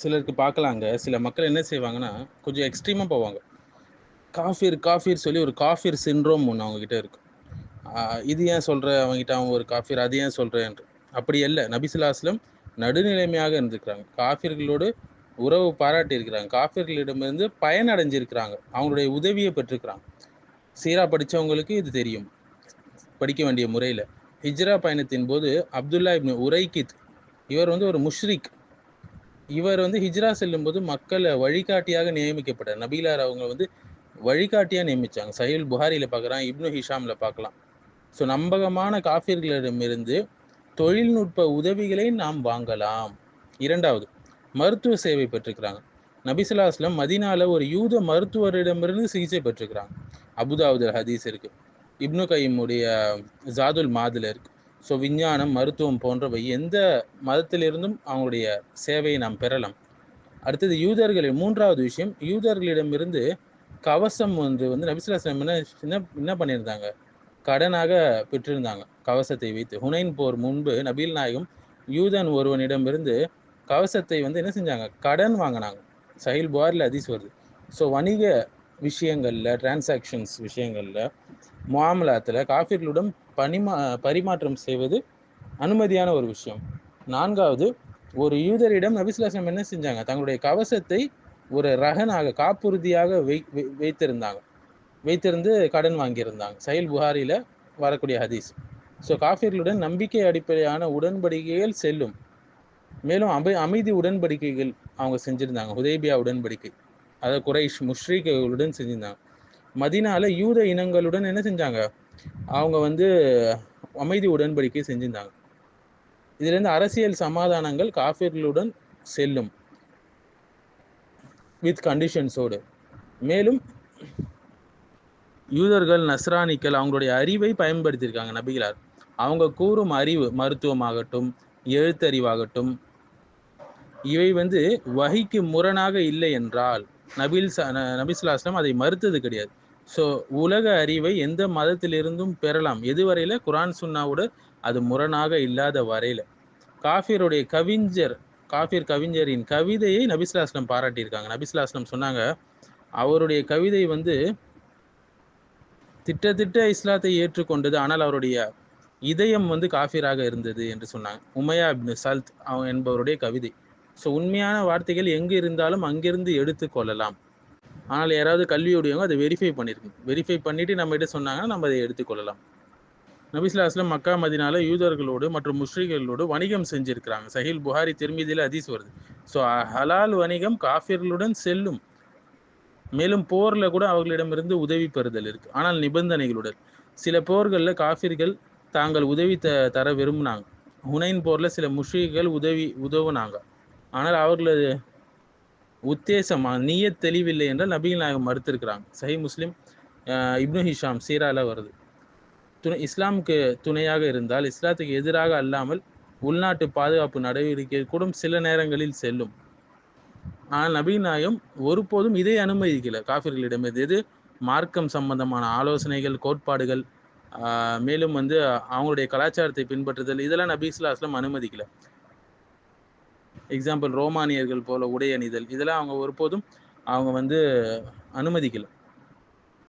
சிலருக்கு பார்க்கலாங்க. சில மக்கள் என்ன செய்வாங்கன்னா கொஞ்சம் எக்ஸ்ட்ரீமாக போவாங்க. காஃபீர் காஃபீர் சொல்லி ஒரு காஃபீர் சின்ரோம் ஒன்று அவங்ககிட்ட இருக்கு. இது ஏன் சொல்கிற அவங்ககிட்ட அவங்க ஒரு காஃபீர் அது ஏன் சொல்கிறேன் என்று. அப்படி அல்ல. நபிசுல்லாஸ்லம் நடுநிலைமையாக இருந்திருக்கிறாங்க. காஃபிர்களோடு உறவு பாராட்டி இருக்கிறாங்க. காஃபிர்களிடமிருந்து பயனடைஞ்சிருக்கிறாங்க. அவங்களுடைய உதவியை பெற்றிருக்கிறாங்க. சீரா படித்தவங்களுக்கு இது தெரியும். படிக்க வேண்டிய முறையில். ஹிஜ்ரா பயணத்தின் போது அப்துல்லா இப்னு உரைகித் இவர் வந்து ஒரு முஷ்ரிக். இவர் வந்து ஹிஜ்ரா செல்லும்போது மக்களை வழிகாட்டியாக நியமிக்கப்பட்டார். நபீலார் அவங்க வந்து வழிகாட்டியாக நியமித்தாங்க சஹீல் புகாரியில் பார்க்குறான் இப்னு ஹிஷாமில் பார்க்கலாம். ஸோ நம்பகமான காஃபியர்களிடமிருந்து தொழில்நுட்ப உதவிகளை நாம் வாங்கலாம். இரண்டாவது மருத்துவ சேவை பெற்றுக்கிறாங்க. நபிசுல்லாஸ்லம் மதினால ஒரு யூத மருத்துவரிடமிருந்து சிகிச்சை பெற்றுக்கிறாங்க. அபுதாவுதல் ஹதீஸ் இருக்குது இப்னு கைமுடைய ஜாதுல் மாதில் இருக்குது ஸோ விஞ்ஞானம் மருத்துவம் போன்றவை எந்த மதத்திலிருந்தும் அவங்களுடைய சேவையை நாம் பெறலாம். அடுத்தது யூதர்களின் மூன்றாவது விஷயம் யூதர்களிடமிருந்து கவசம் வந்து வந்து நபிசுல்லாஸ்லம் என்ன என்ன என்ன பண்ணியிருந்தாங்க? கடனாக பெற்றிருந்தாங்க. கவசத்தை வைத்து. ஹுனைன் போர் முன்பு நபீல் நாயகம் யூதன் ஒருவனிடமிருந்து கவசத்தை வந்து என்ன செஞ்சாங்க? கடன் வாங்கினாங்க. சஹில் புகாரில் அதிஸ் வருது. ஸோ வணிக விஷயங்களில் டிரான்சாக்ஷன்ஸ் விஷயங்களில் மாமலாத்தில் காஃபிர்களுடன் பணிமா பரிமாற்றம் செய்வது அனுமதியான ஒரு விஷயம். நான்காவது ஒரு யூதரிடம் நபிசுலாசம் என்ன செஞ்சாங்க? தங்களுடைய கவசத்தை ஒரு ரகனாக காப்புறுதியாக வை வை- வைத்திருந்தாங்க. வைத்திருந்து கடன் வாங்கியிருந்தாங்க. சைல் புகாரியில் வரக்கூடிய ஹதீஸ். ஸோ காஃபிர்களுடன் நம்பிக்கை அடிப்படையான உடன்படிக்கைகள் செல்லும். மேலும் அமை அமைதி உடன்படிக்கைகள் அவங்க செஞ்சுருந்தாங்க. ஹுதேபியா உடன்படிக்கை. அதை குறைஷ் முஷ்ரீக்குகளுடன் செஞ்சிருந்தாங்க. மதினால யூத இனங்களுடன் என்ன செஞ்சாங்க? அவங்க வந்து அமைதி உடன்படிக்கை செஞ்சிருந்தாங்க. இதிலிருந்து அரசியல் சமாதானங்கள் காஃபிர்களுடன் செல்லும் வித் கண்டிஷன்ஸோடு மேலும் யூதர்கள் நஸ்ரானிக்கள் அவங்களுடைய அறிவை பயன்படுத்தியிருக்காங்க நபிகளார். அவங்க கூறும் அறிவு மருத்துவமாகட்டும் எழுத்தறிவாகட்டும் இவை வந்து வகைக்கு முரணாக இல்லை என்றால் நபீல் நபிசுல்லாஸ்லாம் அதை மறுத்தது கிடையாது. ஸோ உலக அறிவை எந்த மதத்திலிருந்தும் பெறலாம். எதுவரையில? குரான் சுன்னாவோட அது முரணாக இல்லாத வரையில. காஃபியருடைய கவிஞர் காஃபிர் கவிஞரின் கவிதையை நபிசுல்லாஸ்லம் பாராட்டியிருக்காங்க. நபிசுல்லாஸ்லம் சொன்னாங்க அவருடைய கவிதை வந்து திட்டத்திட்ட இஸ்லாத்தை ஏற்றுக்கொண்டது ஆனால் அவருடைய இதயம் வந்து காஃபிராக இருந்தது என்று சொன்னாங்க. உமையா அப்னு சல்த் அவன் என்பவருடைய கவிதை. ஸோ உண்மையான வார்த்தைகள் எங்கே இருந்தாலும் அங்கிருந்து எடுத்து கொள்ளலாம். ஆனால் யாராவது கல்வியுடையவங்க அதை வெரிஃபை பண்ணியிருக்கு வெரிஃபை பண்ணிட்டு நம்ம கிட்ட சொன்னாங்கன்னா நம்ம அதை எடுத்துக்கொள்ளலாம். நபிஸ்லாஸ்லம் மக்கா மதினால யூதர்களோடு மற்றும் முஸ்லிம்களோடு வணிகம் செஞ்சிருக்கிறாங்க. சஹீல் புகாரி திருமீதியில் அதிஸ் வருது. ஸோ ஹலால் வணிகம் காஃபிர்களுடன் செல்லும். மேலும் போரில் கூட அவர்களிடமிருந்து உதவி பெறுதல் இருக்கு. ஆனால் நிபந்தனைகளுடன். சில போர்களில் காஃபிர்கள் தாங்கள் உதவி த தர விரும்பினாங்க. ஹுனைன் போரில் சில முஷ்ரிகள் உதவி உதவுனாங்க. ஆனால் அவர்களது உத்தேசம் நீய தெளிவில்லை என்றால் நபிகள் நாயகம் மறுத்திருக்கிறாங்க. சஹி முஸ்லிம் அஹ், இப்னு ஹிஷாம் சீரால வருது. துணை இஸ்லாமுக்கு துணையாக இருந்தால் இஸ்லாத்துக்கு எதிராக அல்லாமல் உள்நாட்டு பாதுகாப்பு நடவடிக்கை கூட சில நேரங்களில் செல்லும். ஆனால் நபீன் நாயகம் ஒருபோதும் இதை அனுமதிக்கல. காஃபிர்களிடமிருந்து எது மார்க்கம் சம்பந்தமான ஆலோசனைகள் கோட்பாடுகள் ஆஹ் மேலும் வந்து அவங்களுடைய கலாச்சாரத்தை பின்பற்றுதல் இதெல்லாம் நபி இஸ்லாஸ்லாம் அனுமதிக்கல. எக்ஸாம்பிள் ரோமானியர்கள் போல உடை அணிதல் இதெல்லாம் அவங்க ஒருபோதும் அவங்க வந்து அனுமதிக்கலை.